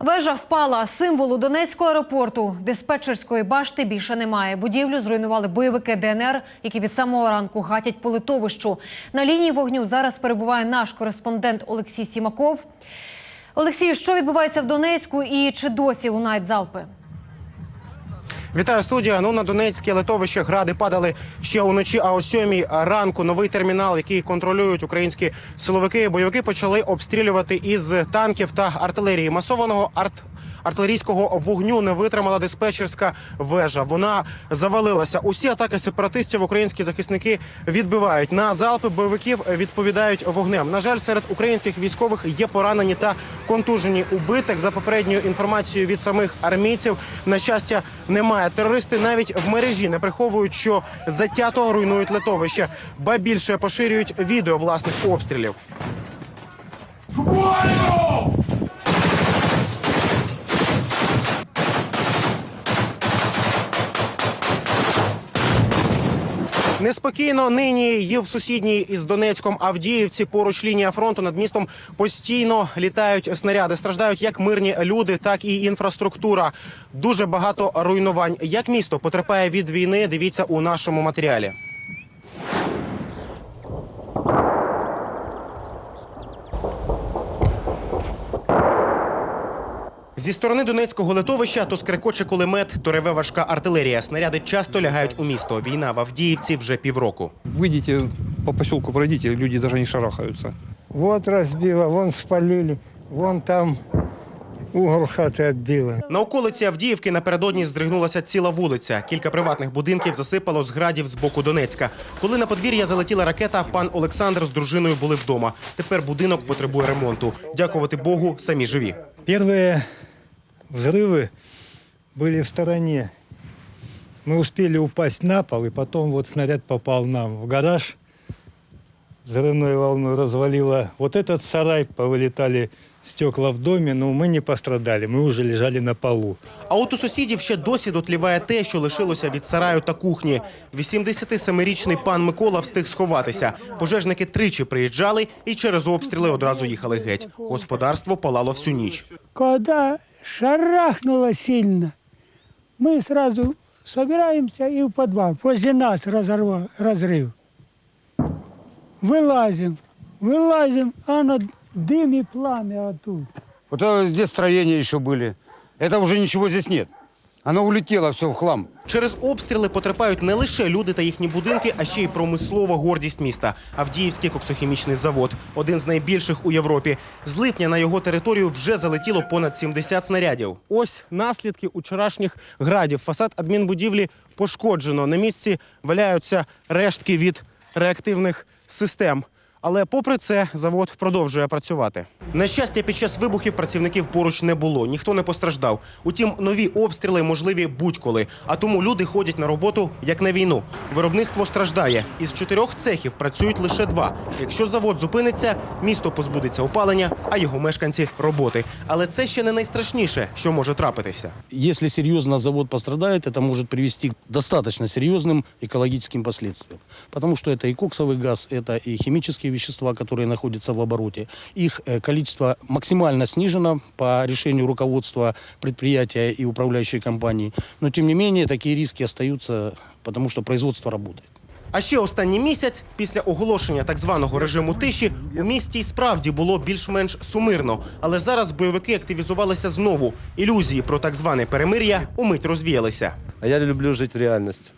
Вежа впала. Символу Донецького аеропорту диспетчерської башти більше немає. Будівлю зруйнували бойовики ДНР, які від самого ранку гатять по литовищу. На лінії вогню зараз перебуває наш кореспондент Олексій Сімаков. Олексій, що відбувається в Донецьку і чи досі лунають залпи? Вітаю студія. Ну на Донецьке литовище гради падали ще уночі. А о сьомій ранку новий термінал, який контролюють українські силовики. Бойовики почали обстрілювати із танків та артилерії. Масованого арт. Артилерійського вогню не витримала диспетчерська вежа. Вона завалилася. Усі атаки сепаратистів українські захисники відбивають. На залпи бойовиків відповідають вогнем. На жаль, серед українських військових є поранені та контужені убитих. За попередньою інформацією від самих армійців, на щастя, немає. Терористи навіть в мережі не приховують, що затято руйнують литовище, ба більше поширюють відео власних обстрілів. Неспокійно нині є в сусідній із Донецьком Авдіївці. Поруч лінія фронту над містом постійно літають снаряди. Страждають як мирні люди, так і інфраструктура. Дуже багато руйнувань. Як місто потерпає від війни? Дивіться у нашому матеріалі. Зі сторони Донецького литовища то скрекоче кулемет, то реве важка артилерія. Снаряди часто лягають у місто. Війна в Авдіївці вже півроку. Выйдите по поселку, пройдите, люди даже не шарахаются. Вот разбило, вон спалили, вон там угол хаты отбило. На околиці Авдіївки напередодні здригнулася ціла вулиця. Кілька приватних будинків засипало з градів з боку Донецька. Коли на подвір'я залетіла ракета, пан Олександр з дружиною були вдома. Тепер будинок потребує ремонту. Дякувати Богу, самі живі. Первые взрывы были в стороне. Мы успели упасть на пол, и потом вот снаряд попал нам в гараж. Взрывной волной развалило вот этот сарай, повылетали стекла в доме, но мы не пострадали, мы уже лежали на полу. А от у сусідів ще досі дотліває те, що лишилося від сараю та кухні. 87-річний пан Микола встиг сховатися. Пожежники тричі приїжджали і через обстріли одразу їхали геть. Господарство палало всю ніч. Когда шарахнуло сильно, мы сразу собираемся и в подвал. Возле нас разорва- разрыв. Вылазим, вылазим, а на дым и пламя оттуда. Вот это здесь строения еще были. Это уже ничего здесь нет. Оно улетело все в хлам. Через обстріли потерпають не лише люди та їхні будинки, а ще й промислова гордість міста Авдіївський коксохімічний завод, один з найбільших у Європі. З липня на його територію вже залетіло понад 70 снарядів. Ось наслідки учорашніх градів. Фасад адмінбудівлі пошкоджено. На місці валяються рештки від реактивних систем. Але попри це завод продовжує працювати. На щастя, під час вибухів працівників поруч не було, ніхто не постраждав. Утім, нові обстріли можливі будь-коли. А тому люди ходять на роботу як на війну. Виробництво страждає. Із чотирьох цехів працюють лише два. Якщо завод зупиниться, місто позбудеться опалення, а його мешканці роботи. Але це ще не найстрашніше, що може трапитися. Если серьезно завод пострадает, это может привести к достаточно серьезным экологическим последствиям. Потому что это и коксовый газ, это и химические вещества, которые находятся в обороте. Их э, количество максимально снижено по решению руководства предприятия и управляющей компании. Но тем не менее такие риски остаются, потому что производство работает. А ще останній місяць, після оголошення так званого режиму тиші, у місті й справді було більш-менш сумирно. Але зараз бойовики активізувалися знову. Ілюзії про так зване перемир'я умить розвіялися. А я люблю жить в реальности.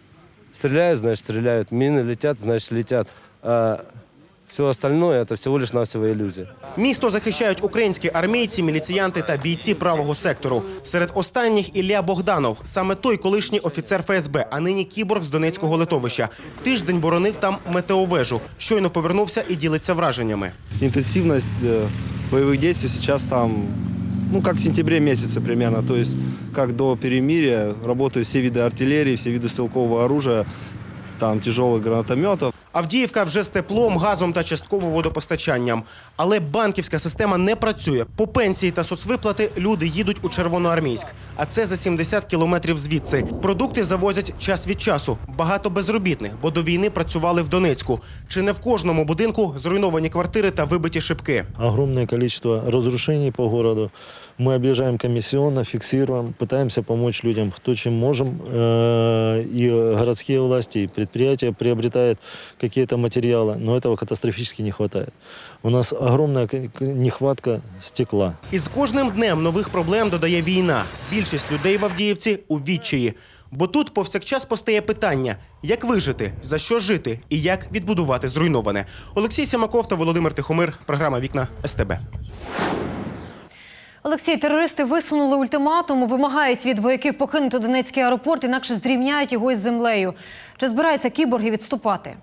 Стреляют, значит, стреляют. Мины летят, значит, летят. А все остальное это всего лишь навсего иллюзия. Місто захищають українські армійці, міліціянти та бійці правого сектору. Серед останніх Ілля Богданов, саме той колишній офіцер ФСБ, а нині кіборг з Донецького литовища. Тиждень боронив там метеовежу. Щойно повернувся і ділиться враженнями. интенсивность э, боевых действий сейчас там, ну, как в сентябре месяце примерно. То есть, как до перемирия, работают все виды артиллерии, все виды стрелкового оружия, там, тяжелых гранатометов. Авдіївка вже з теплом, газом та частково водопостачанням. Але банківська система не працює. По пенсії та соцвиплати люди їдуть у Червоноармійськ. А це за 70 кілометрів звідси. Продукти завозять час від часу. Багато безробітних, бо до війни працювали в Донецьку. Чи не в кожному будинку зруйновані квартири та вибиті шибки. огромное количество разрушений по городу Мы объезжаем комиссионно, фиксируем, пытаемся помочь людям, кто чем можем. Э, И городские власти, и предприятия приобретают какие-то материалы, но этого катастрофически не хватает. У нас огромная к- к- нехватка стекла. І з кожним днем нових проблем додає війна. Більшість людей в Авдіївці у відчаї. Бо тут повсякчас постає питання: як вижити, за що жити і як відбудувати зруйноване. Олексій Сімаков та Володимир Тихомир. Програма Вікна СТБ. Олексій, терористи висунули ультиматум, вимагають від вояків покинути Донецький аеропорт, інакше зрівняють його із землею. Чи збираються кіборги відступати?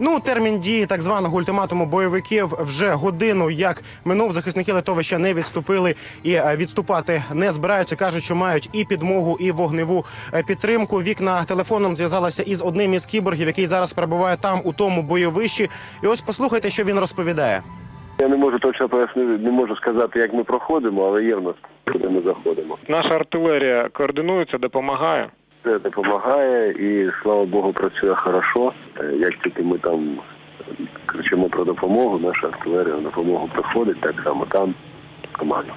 Ну, термін дії так званого ультиматуму бойовиків вже годину як минув. Захисники литовища не відступили і е, відступати не збираються. кажуть, що мають і підмогу, і вогневу е, підтримку. Вікна телефоном зв'язалася із одним із кіборгів, який зараз перебуває там у тому бойовищі. І ось послухайте, що він розповідає. Я не можу точно пояснити, не можу сказати, як ми проходимо, але є в нас, куди ми заходимо. Наша артилерія координується, допомагає. Це допомагає і слава Богу, працює хорошо. Е, Як тільки ми там кричимо про допомогу, наша артилерія на допомогу приходить, так само там команда.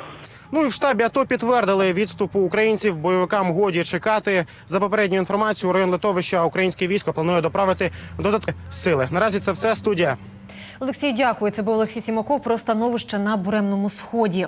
Ну і в штабі АТО підтвердили відступу українців. Бойовикам годі чекати. За попередньою інформацією, у район литовища українське військо планує доправити додаткові сили. Наразі це все студія. Олексій, дякую. Це був Олексій Сімаков про становище на буремному сході.